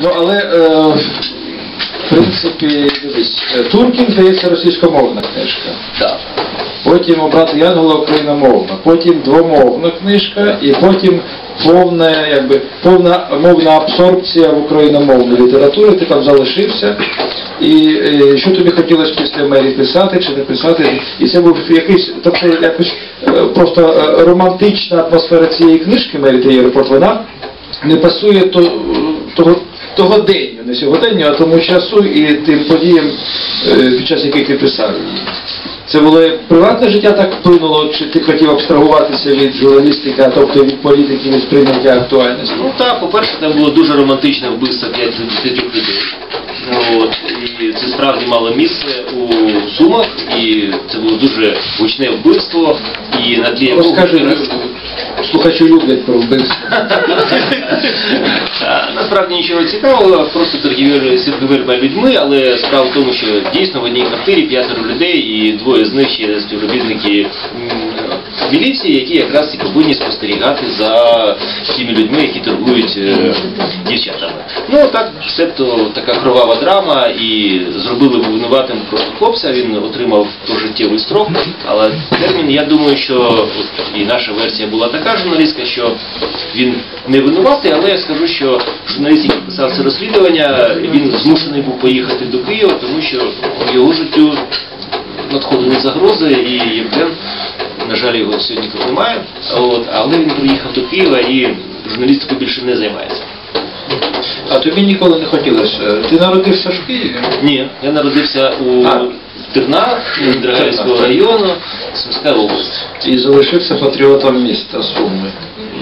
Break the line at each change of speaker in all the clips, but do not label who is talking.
Ну, але, е, в принципі, дивись, е, Туркін, здається, російськомовна книжка.
Так.
Потім обрати Янгола україномовна, потім двомовна книжка, і потім повна, якби, повна мовна абсорбція в україномовну літературу, ти там залишився. І е, що тобі хотілося після Мері писати чи не писати? І це був якийсь, тобто якось е, просто романтична атмосфера цієї книжки Мері її вона не пасує то, того, того денню, не сьогоденню, а тому часу і тим подіям, е, під час яких ти писав її. Це було приватне життя так вплинуло, чи ти хотів абстрагуватися від журналістики, а тобто від політики, від сприйняття актуальності?
Ну так, по-перше, там було дуже романтичне вбивство 5 людей. От, і це справді мало місце у Сумах, і це було дуже гучне вбивство, і на тлі
Розкажи, слухачі люблять про вбивство.
Насправді нічого цікавого, просто торгівля людьми, але справа в тому, що дійсно в одній квартирі п'ятеро людей і двоє з них ще співробітники міліції, які якраз і повинні спостерігати за тими людьми, які торгують е. Ну так, себто така кровава драма, і зробили винуватим просто хлопця, він отримав пожиттєвий строк, але термін, я думаю, що і наша версія була така журналістська, що він не винуватий, але я скажу, що журналіст, який писав це розслідування, він змушений був поїхати до Києва, тому що його життю надходили загрози, і Євген, на жаль, його сьогодні тут немає, от, але він приїхав до Києва і журналістикою більше не займається.
А тобі ніколи не хотілося. Ти народився в Києві?
Ні, я народився у
А.
Тернах, Драганського району, Сумська область.
І залишився патріотом міста Суми.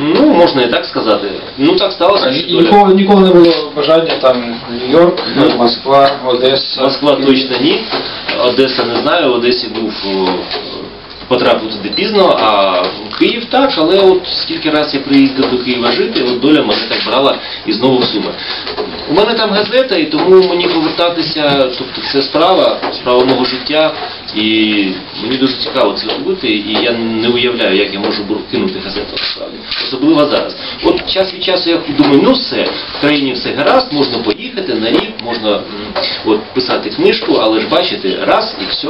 Ну, можна і так сказати. Ну так сталося, що доля.
ніколи, ніколи не було бажання там Нью-Йорк,
Ну,
Москва, Одеса.
Москва точно ні. Одеса не знаю, в Одесі був о, потрапив туди пізно, а в Київ так, але от скільки раз я приїздив до Києва жити, от доля мене так брала і знову в Суми. У мене там газета, і тому мені повертатися, тобто це справа, справа мого життя, і мені дуже цікаво це робити, і я не уявляю, як я можу кинути газету насправді. Особливо зараз. От час від часу я думаю, ну все, в країні все гаразд, можна поїхати на рік, можна от, писати книжку, але ж бачите, раз і все.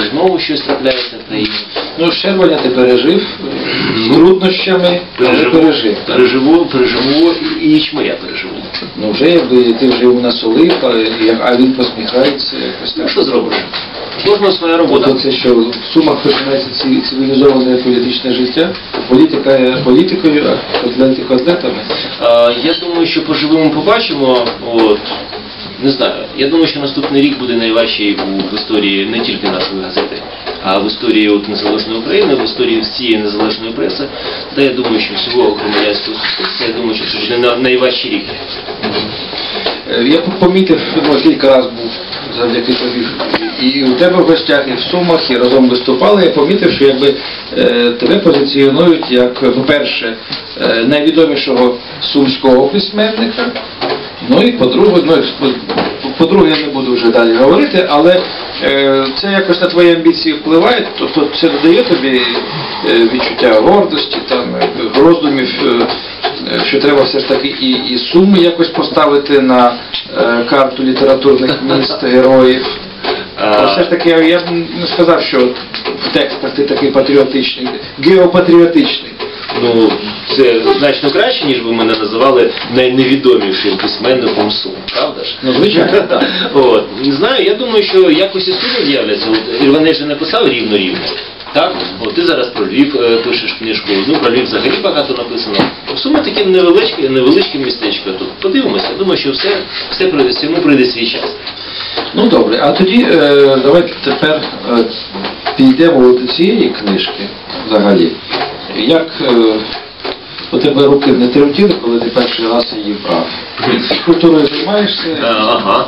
І знову щось трапляється в країні.
Ну, Щербаня ти пережив, з труднощами, але пережив.
переживу, переживу і ячми я переживу.
Ну вже якби ти вже йому насолив, а, а він посміхається якось
Ну що зробиш? Кожного своя
От
робота.
це що в Сумах починається цивілізоване політичне життя, політика є політикою, а котлетами.
Я думаю, що поживемо, побачимо. От. Не знаю. Я думаю, що наступний рік буде найважчий в історії не тільки нашої газети, а в історії от незалежної України, в історії всієї незалежної преси. Та я думаю, що всього громадянського суспільства. Я думаю, що це буде на- найважчий рік.
Е, Я помітив, ну, кілька разів був завдяки тобі і у тебе в гостях, і в Сумах, і разом виступали. Я помітив, що якби е, тебе позиціонують як, по-перше, е, найвідомішого сумського письменника. Ну і по-друге, ну, по- по-друге, я не буду вже далі говорити, але е, це якось на твої амбіції впливає, тобто це додає тобі відчуття гордості, там, роздумів, що треба все ж таки і, і суми якось поставити на карту літературних міст, героїв.
А,
Все ж таки, я б не сказав, що в текстах ти такий патріотичний, геопатріотичний.
Ну, це значно краще, ніж ви мене називали найневідомішим письменником Сум, правда ж?
Ну, звичайно, так.
От. Не знаю, я думаю, що якось і суми з'являться. От Ірванець же написав рівно-рівно. Так? От ти зараз про Львів е, пишеш книжку, ну про Львів взагалі багато написано. Суми таке невеличке, невеличке містечко тут. Подивимося, я думаю, що все, все прийде, всьому прийде свій час.
Ну добре, а тоді е, давайте тепер е, підійдемо до цієї книжки взагалі. Як е, у тебе руки не тремтіли, коли ти перший раз її брав? Фізкультурою займаєшся?
Ага.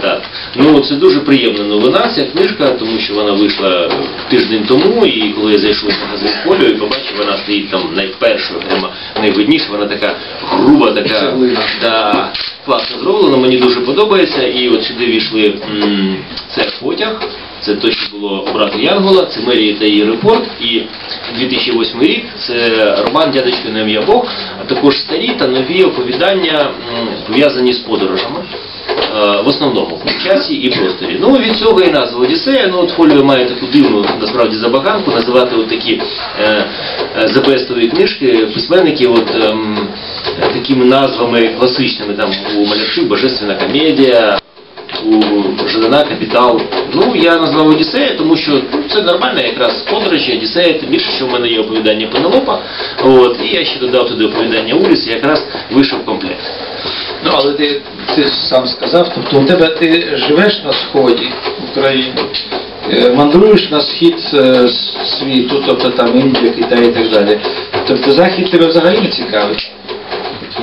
Так. Ну це дуже приємна новина, ця книжка, тому що вона вийшла тиждень тому, і коли я зайшов в магазин полю і побачив, вона стоїть там найпершою, прямо найвидніше, вона така груба, така да, класно зроблена, мені дуже подобається. І от сюди війшли м, це потяг, Це те, що було брати Янгола, це Мерія та її репорт. І 2008 рік це роман Дядечко на ім'я Бог, а також старі та нові оповідання, пов'язані з подорожами. Е, В основному в часі і просторі. Ну від цього і назва Одіссея. Ну от Фоліо має таку дивну насправді забаганку називати такі е, е, запестові книжки письменників от, е, такими назвами класичними. Там у Малярчук Божественна комедія, у Жадана Капітал. Ну я назвав Одіссея, тому що це нормальна якраз подорожі Одіссея, тим більше, що в мене є оповідання Пенелопа. От, і я ще додав туди оповідання Уліс, і якраз вийшов комплект.
Ну, але ти, ти сам сказав, тобто у тебе ти живеш на сході України, е, мандруєш на схід світу, тобто там Індія, Китай і так далі. Тобто захід тебе взагалі не цікавить.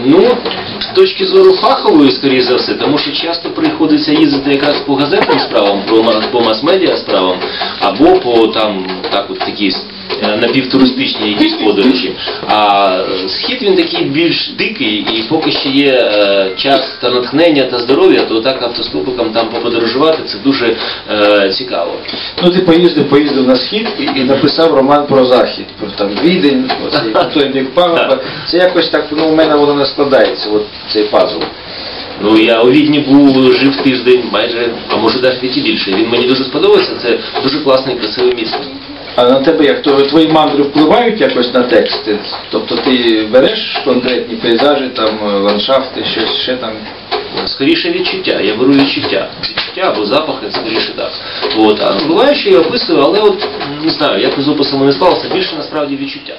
Ну, з точки зору фахової, скоріше за все, тому що часто приходиться їздити якраз по газетним справам, по, мас-медіа справам, або по там так от такі напівтуристичні якісь подорожі. А е, схід він такий більш дикий, і поки ще є е, час та натхнення та здоров'я, то так автостопикам там поподорожувати це дуже е, цікаво.
Ну ти поїздив, поїздив на схід і, і написав роман про захід, про там Відень, оцей той бік Павла. Це якось так, ну у мене воно не складається, от цей пазл.
Ну я у Відні був жив тиждень майже, а може навіть і більше. Він мені дуже сподобався. Це дуже класне і красиве місто.
А на тебе як то твої мандри впливають якось на тексти? Тобто ти береш конкретні пейзажі, там е, ландшафти, щось ще там.
Скоріше відчуття, я беру відчуття. Відчуття або запахи, скоріше так. От. А буває, що я описую, але от не знаю, як з описами не склалося, більше насправді відчуття.